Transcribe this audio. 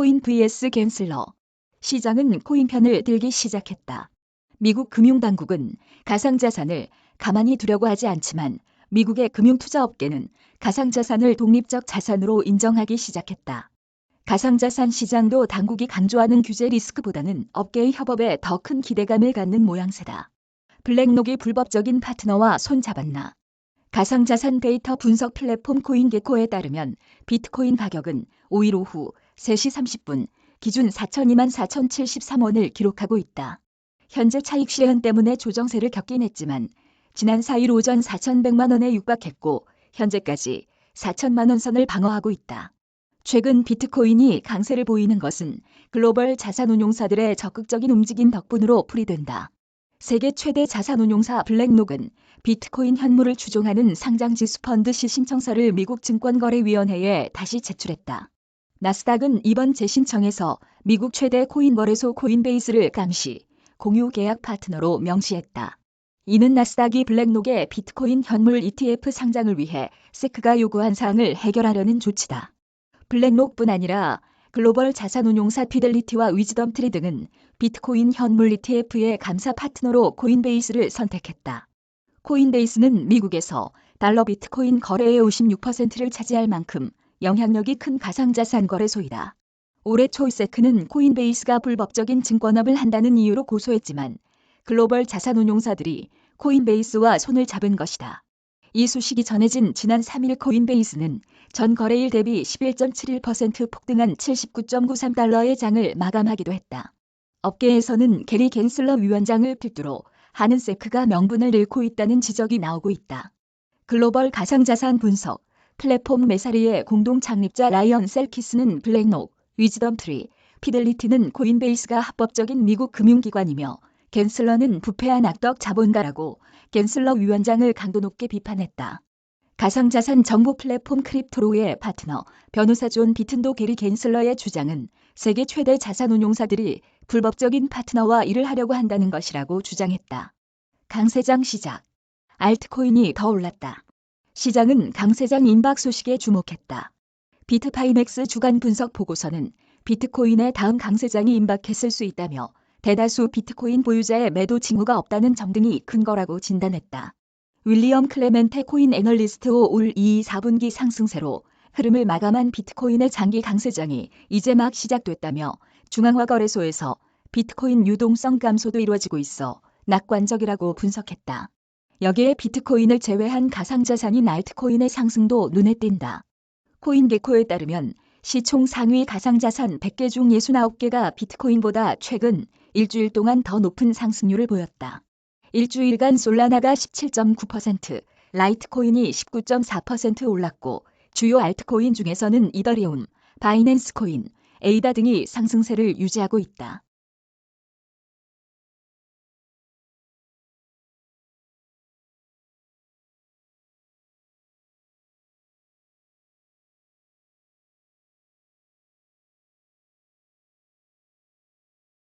비트코인 vs 갠슬러. 시장은 코인 편을 들기 시작했다. 미국 금융당국은 가상자산을 가만히 두려고 하지 않지만 미국의 금융투자업계는 가상자산을 독립적 자산으로 인정하기 시작했다. 가상자산 시장도 당국이 강조하는 규제 리스크보다는 업계의 협업에 더 큰 기대감을 갖는 모양새다. 블랙록이 불법적인 파트너와 손잡았나. 가상자산 데이터 분석 플랫폼 코인게코에 따르면 비트코인 가격은 5일 오후 3시 30분 기준 4,002만 4,073원을 기록하고 있다. 현재 차익 실현 때문에 조정세를 겪긴 했지만 지난 4일 오전 4,100만 원에 육박했고 현재까지 4천만 원 선을 방어하고 있다. 최근 비트코인이 강세를 보이는 것은 글로벌 자산운용사들의 적극적인 움직임 덕분으로 풀이된다. 세계 최대 자산운용사 블랙록은 비트코인 현물을 추종하는 상장지수 펀드 시 신청서를 미국 증권거래위원회에 다시 제출했다. 나스닥은 이번 재신청에서 미국 최대 코인 거래소 코인베이스를 감시, 공유 계약 파트너로 명시했다. 이는 나스닥이 블랙록의 비트코인 현물 ETF 상장을 위해 세크가 요구한 사항을 해결하려는 조치다. 블랙록뿐 아니라 글로벌 자산운용사 피델리티와 위즈덤 트리 등은 비트코인 현물 ETF의 감사 파트너로 코인베이스를 선택했다. 코인베이스는 미국에서 달러 비트코인 거래의 56%를 차지할 만큼 영향력이 큰 가상자산 거래소이다. 올해 초 세크는 코인베이스가 불법적인 증권업을 한다는 이유로 고소했지만 글로벌 자산운용사들이 코인베이스와 손을 잡은 것이다. 이 소식이 전해진 지난 3일 코인베이스는 전 거래일 대비 11.71% 폭등한 79.93달러의 장을 마감하기도 했다. 업계에서는 게리 겐슬러 위원장을 필두로 하는 세크가 명분을 잃고 있다는 지적이 나오고 있다. 글로벌 가상자산 분석 플랫폼 메사리의 공동 창립자 라이언 셀키스는 블랙록, 위즈덤 트리, 피델리티는 코인베이스가 합법적인 미국 금융기관이며 겐슬러는 부패한 악덕 자본가라고 겐슬러 위원장을 강도 높게 비판했다. 가상자산 정보 플랫폼 크립토로의 파트너 변호사 존 비튼도 게리 겐슬러의 주장은 세계 최대 자산운용사들이 불법적인 파트너와 일을 하려고 한다는 것이라고 주장했다. 강세장 시작. 알트코인이 더 올랐다. 시장은 강세장 임박 소식에 주목했다. 비트파이넥스 주간 분석 보고서는 비트코인의 다음 강세장이 임박했을 수 있다며 대다수 비트코인 보유자의 매도 징후가 없다는 점 등이 근거라고 진단했다. 윌리엄 클레멘테 코인 애널리스트 5올 2 4분기 상승세로 흐름을 마감한 비트코인의 장기 강세장이 이제 막 시작됐다며 중앙화 거래소에서 비트코인 유동성 감소도 이루어지고 있어 낙관적이라고 분석했다. 여기에 비트코인을 제외한 가상자산인 알트코인의 상승도 눈에 띈다. 코인게코에 따르면 시총 상위 가상자산 100개 중 69개가 비트코인보다 최근 일주일 동안 더 높은 상승률을 보였다. 일주일간 솔라나가 17.9%, 라이트코인이 19.4% 올랐고 주요 알트코인 중에서는 이더리움, 바이낸스 코인, 에이다 등이 상승세를 유지하고 있다.